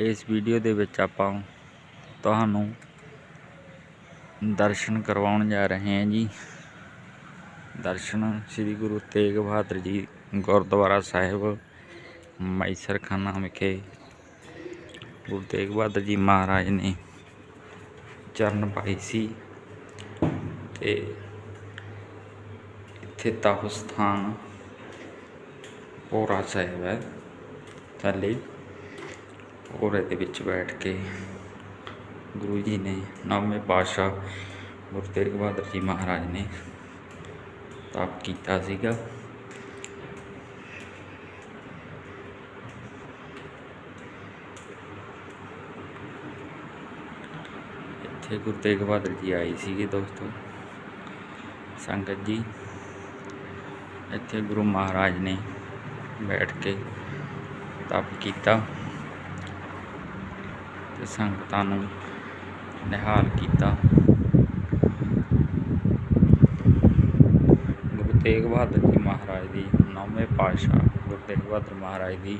ਇਸ ਵੀਡੀਓ ਦੇ ਵਿੱਚ ਆਪਾਂ ਤੁਹਾਨੂੰ ਦਰਸ਼ਨ ਕਰਵਾਉਣ ਜਾ ਰਹੇ ਹਾਂ ਜੀ। ਦਰਸ਼ਨ ਸ੍ਰੀ ਗੁਰੂ ਤੇਗ ਬਹਾਦਰ ਜੀ ਗੁਰਦੁਆਰਾ ਸਾਹਿਬ ਮੈਸਰਖਾਨਾ ਵਿਖੇ। ਗੁਰੂ ਤੇਗ ਬਹਾਦਰ ਜੀ ਮਹਾਰਾਜ ਨੇ ਚਰਨ ਪਾਈ ਸੀ ਤੇ ਇੱਥੇ ਤਪ ਸਥਾਨ ਪੋਰਾ ਸਾਹਿਬ ਹੈ ਥੱਲੇ। ਪੋਰੇ ਦੇ ਵਿੱਚ ਬੈਠ ਕੇ ਗੁਰੂ ਜੀ ਨੇ ਨੌਵੇਂ ਪਾਤਸ਼ਾਹ ਗੁਰੂ ਤੇਗ ਬਹਾਦਰ ਜੀ ਮਹਾਰਾਜ ਨੇ ਤਪ ਕੀਤਾ ਸੀਗਾ ਇੱਥੇ ਗੁਰੂ ਤੇਗ ਬਹਾਦਰ ਜੀ ਆਏ ਸੀਗੇ ਦੋਸਤੋ ਸੰਗਤ ਜੀ ਇੱਥੇ ਗੁਰੂ ਮਹਾਰਾਜ ਨੇ ਬੈਠ ਕੇ ਤਪ ਕੀਤਾ ਤੇ ਸੰਗਤਾਂ ਨੂੰ ਨਿਹਾਲ ਕੀਤਾ। ਗੁਰੂ ਤੇਗ ਬਹਾਦਰ ਜੀ ਮਹਾਰਾਜ ਦੀ ਨੌਵੇਂ ਪਾਤਸ਼ਾਹ, ਗੁਰੂ ਤੇਗ ਬਹਾਦਰ ਮਹਾਰਾਜ ਦੀ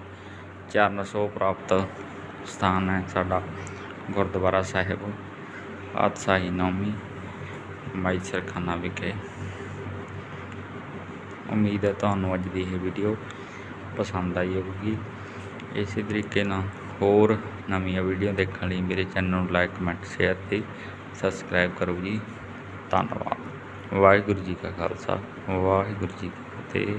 ਚਰਨ ਛੋਹ ਪ੍ਰਾਪਤ ਸਥਾਨ ਹੈ ਸਾਡਾ ਗੁਰਦੁਆਰਾ ਸਾਹਿਬ ਪਾਤਸ਼ਾਹੀ ਨੌਮੀ ਮਾਈ ਸਰਖਾਨਾ ਵਿਖੇ। ਉਮੀਦ ਹੈ ਤੁਹਾਨੂੰ ਅੱਜ ਦੀ ਇਹ ਵੀਡੀਓ ਪਸੰਦ ਆਈ ਹੋਵੇਗੀ। ਇਸੇ ਤਰੀਕੇ ਨਾਲ ਹੋਰ ਨਵੀਆਂ ਵੀਡੀਓ ਦੇਖਣ ਲਈ ਮੇਰੇ ਚੈਨਲ ਨੂੰ ਲਾਈਕ, ਕਮੈਂਟ, ਸ਼ੇਅਰ ਤੇ ਸਬਸਕ੍ਰਾਈਬ ਕਰੋ ਜੀ। ਧੰਨਵਾਦ। ਵਾਹਿਗੁਰੂ ਜੀ ਕਾ ਖਾਲਸਾ। ਵਾਹਿਗੁਰੂ ਜੀ ਕੀ ਫਤਿਹ।